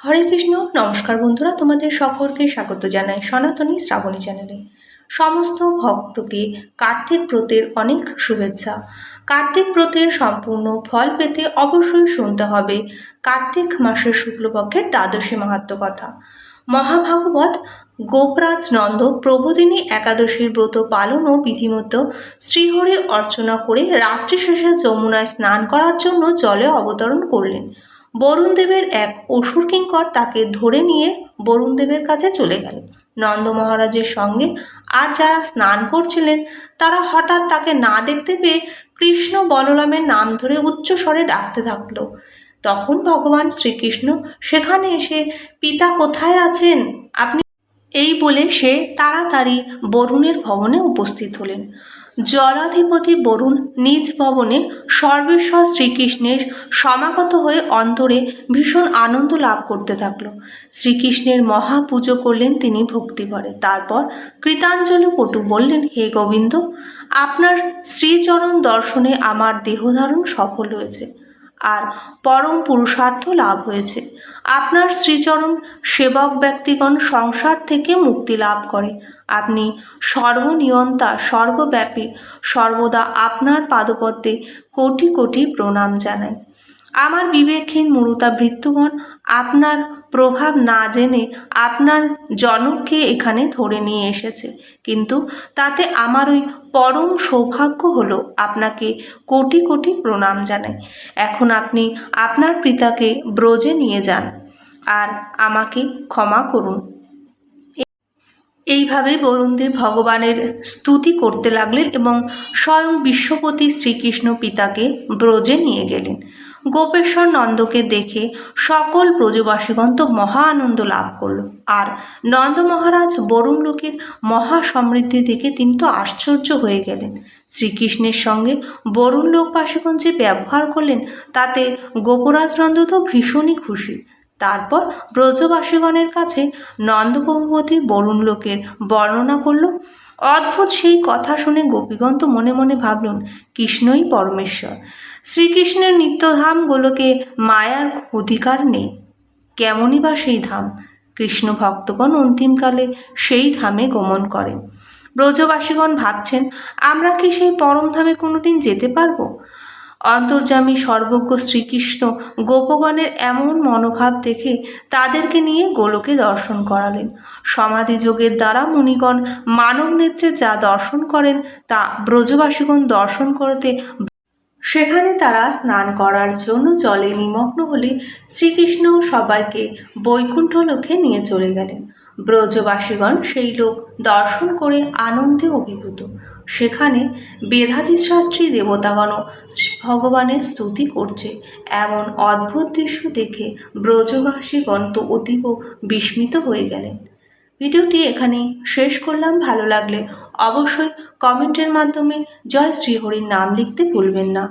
হরে কৃষ্ণ, নমস্কার বন্ধুরা, তোমাদের সকলকে স্বাগত জানাই সনাতনী শ্রাবণী চ্যানেলে। সমস্ত ভক্তকে কার্তিক ব্রতের অনেক শুভেচ্ছা। কার্তিক ব্রতের সম্পূর্ণ ফল পেতে অবশ্যই শুনতে হবে কার্তিক মাসের শুক্লপক্ষের দ্বাদশী মাহাত্ম কথা। মহাভাগবত গোপরাজ নন্দ প্রভুদিনী একাদশীর ব্রত পালন ও বিধিমতো শ্রীহরির অর্চনা করে রাত্রি শেষে যমুনায় স্নান করার জন্য জলে অবতরণ করলেন। বরুণদেবের এক অসুর কিঙ্কর তাকে ধরে নিয়ে বরুণদেবের কাছে চলে গেল। নন্দ মহারাজের সঙ্গে আর যারা স্নান করছিলেন, তারা হঠাৎ তাকে না দেখতে পেয়ে কৃষ্ণ বলরামের নাম ধরে উচ্চ স্বরে ডাকতে থাকল। তখন ভগবান শ্রীকৃষ্ণ, সেখানে এসে পিতা কোথায় আছেন? আপনি এই বলে সে তাড়াতাড়ি বরুণের ভবনে উপস্থিত হলেন। জলাধিপতি বরুণ নিজ ভবনে সর্বেশ্বর শ্রীকৃষ্ণের সমাগত হয়ে অন্তরে ভীষণ আনন্দ লাভ করতে থাকল। শ্রীকৃষ্ণের মহা পুজো করলেন তিনি ভক্তি ভক্তিভরে। তারপর কৃতাঞ্জলি পটু বললেন, হে গোবিন্দ, আপনার শ্রীচরণ দর্শনে আমার দেহধারণ সফল হয়েছে। আর পরম পুরুষার্থ লাভ হয়েছে। আপনার শ্রীচরণ সেবক ব্যক্তিগণ সংসার থেকে মুক্তি লাভ করে। আপনি সর্বনিয়ন্তা, সর্বব্যাপী, সর্বদা আপনার পাদপদ্মে কোটি কোটি প্রণাম জানাই। আমার বিবেকহীন মূরতা ভৃত্যগণ আপনার প্রভাব না জেনে আপনার জনককে এখানে ধরে নিয়ে এসেছে। কিন্তু তাতে আমার ওই পরম সৌভাগ্য হলো আপনাকে কোটি কোটি প্রণাম জানাই। এখন আপনি আপনার পিতাকে ব্রজে নিয়ে যান। আর আমাকে ক্ষমা করুন। এইভাবে বরুণদেব ভগবানের স্তুতি করতে লাগলেন এবং স্বয়ং বিশ্বপতি শ্রীকৃষ্ণ পিতাকে ব্রজে নিয়ে গেলেন। গোপেশ্বর নন্দকে দেখে সকল ব্রজবাসীগণ তো মহা আনন্দ লাভ করল। আর নন্দ মহারাজ বরুণ লোকের মহা সমৃদ্ধি দেখে তিনি তো আশ্চর্য হয়ে গেলেন। শ্রীকৃষ্ণের সঙ্গে বরুণ লোকবাসীগণ যে ব্যবহার করলেন, তাতে গোপরাজ নন্দ তো ভীষণই খুশি। তারপর ব্রজবাসীগণের কাছে নন্দগোপবতী বরুণ লোকের বর্ণনা করল, অদ্ভুত সেই কথা শুনে গোপীগণ তো মনে মনে ভাবলেন, কৃষ্ণই পরমেশ্বর। শ্রীকৃষ্ণের নিত্যধামগুলোকে মায়ার অধিকার নেই। কেমনই বা সেই ধাম? কৃষ্ণ ভক্তগণ অন্তিমকালে সেই ধামে গমন করেন। ব্রজবাসীগণ ভাবছেন, আমরা কি সেই পরম ধামে কোনোদিন যেতে পারব? অন্তর্যামী সর্বজ্ঞ শ্রীকৃষ্ণ গোপগণের এমন মনোভাব দেখে তাদেরকে নিয়ে গোলকে দর্শন করালেন। সমাধি যোগের দ্বারা মুনিগণ মানব নেত্রে যা দর্শন করেন, তা ব্রজবাসীগণ দর্শন করতে সেখানে তারা স্নান করার জন্য জলে নিমগ্ন হলে শ্রীকৃষ্ণ সবাইকে বৈকুণ্ঠ লোকে নিয়ে চলে গেলেন। ব্রজবাসীগণ সেই লোক দর্শন করে আনন্দে অভিভূত। সেখানে বেধাদিশাস্ত্রী দেবতাগণও ভগবানের স্তুতি করছে। এমন অদ্ভুত দৃশ্য দেখে ব্রজবাসীগণ তো অতীব বিস্মিত হয়ে গেলেন। ভিডিওটি এখানেই শেষ করলাম। ভালো লাগলে অবশ্যই কমেন্টের মাধ্যমে জয় শ্রীহরির নাম লিখতে ভুলবেন না।